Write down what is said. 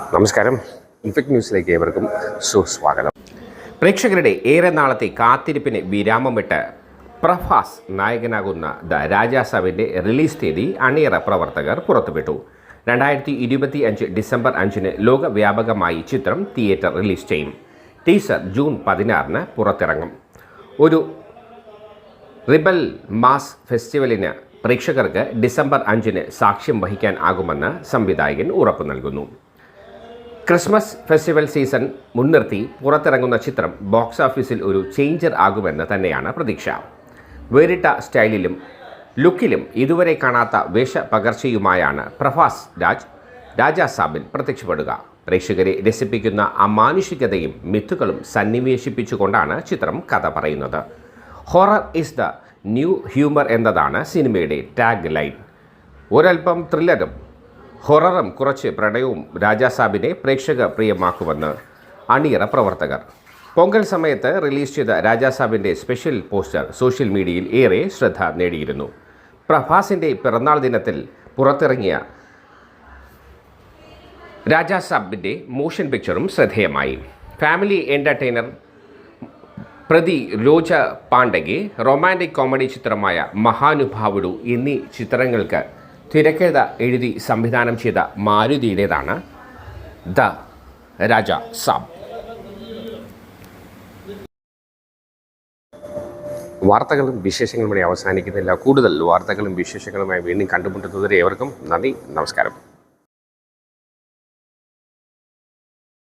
നമസ്കാരം. ഇൻഫെക്ട് ന്യൂസിലേക്ക് ഏവർക്കും സുസ്വാഗതം. പ്രേക്ഷകരുടെ ഏറെ നാളത്തെ കാത്തിരിപ്പിന് വിരാമമിട്ട് പ്രഭാസ് നായകനാകുന്ന ദ രാജാസാവിന്റെ റിലീസ് തീയതി അണിയറ പ്രവർത്തകർ പുറത്തുവിട്ടു. രണ്ടായിരത്തി ഇരുപത്തി അഞ്ച് ഡിസംബർ അഞ്ചിന് ലോകവ്യാപകമായി ചിത്രം തിയേറ്റർ റിലീസ് ചെയ്യും. ടീസർ ജൂൺ പതിനാറിന് പുറത്തിറങ്ങും. ഒരു റിബൽ മാസ് ഫെസ്റ്റിവലിന് പ്രേക്ഷകർക്ക് ഡിസംബർ അഞ്ചിന് സാക്ഷ്യം വഹിക്കാൻ ആകുമെന്ന് സംവിധായകൻ ഉറപ്പു നൽകുന്നു. ക്രിസ്മസ് ഫെസ്റ്റിവൽ സീസൺ മുൻനിർത്തി പുറത്തിറങ്ങുന്ന ചിത്രം ബോക്സ് ഓഫീസിൽ ഒരു ചേഞ്ചർ ആകുമെന്ന് തന്നെയാണ് പ്രതീക്ഷ. വേറിട്ട സ്റ്റൈലിലും ലുക്കിലും ഇതുവരെ കാണാത്ത വേഷപകർച്ചയുമായാണ് പ്രഭാസ് രാജ് രാജാ സാബിൽ പ്രത്യക്ഷപ്പെടുക. പ്രേക്ഷകരെ രസിപ്പിക്കുന്ന അമാനുഷികതയും മിത്തുകളും സന്നിവേശിപ്പിച്ചുകൊണ്ടാണ് ചിത്രം കഥ പറയുന്നത്. Horror is the new humour എന്നതാണ് സിനിമയുടെ ടാഗ് ലൈൻ ഒരൽപ്പം ത്രില്ലറും ഹൊററും കുറച്ച് പ്രണയവും രാജാസാബിനെ പ്രേക്ഷക പ്രിയമാക്കുമെന്ന് അണിയറ പ്രവർത്തകർ. പൊങ്കൽ സമയത്ത് റിലീസ് ചെയ്ത രാജാസാബിന്റെ സ്പെഷ്യൽ പോസ്റ്റർ സോഷ്യൽ മീഡിയയിൽ ഏറെ ശ്രദ്ധ നേടിയിരുന്നു. പ്രഭാസിന്റെ പിറന്നാൾ ദിനത്തിൽ പുറത്തിറങ്ങിയ രാജാസാബിന്റെ മോഷൻ പിക്ചറും ശ്രദ്ധേയമായി. ഫാമിലി എന്റർടൈനർ പ്രതി രോജ പാണ്ഡെಗೆ റൊമാന്റിക് കോമഡി ചിത്രമായ മഹാനുഭാവുഡു എന്നീ ചിത്രങ്ങൾക്ക് തിരക്കഥ എഴുതി സംവിധാനം ചെയ്ത മാരുതിയുടേതാണ് ദ രാജ സാബ് വാർത്തകളും വിശേഷങ്ങളും അവസാനിക്കുന്നില്ല. കൂടുതൽ വാർത്തകളും വിശേഷങ്ങളുമായി വീണ്ടും കണ്ടുമുട്ടുന്നതുവരെ ഏവർക്കും നന്ദി നമസ്കാരം.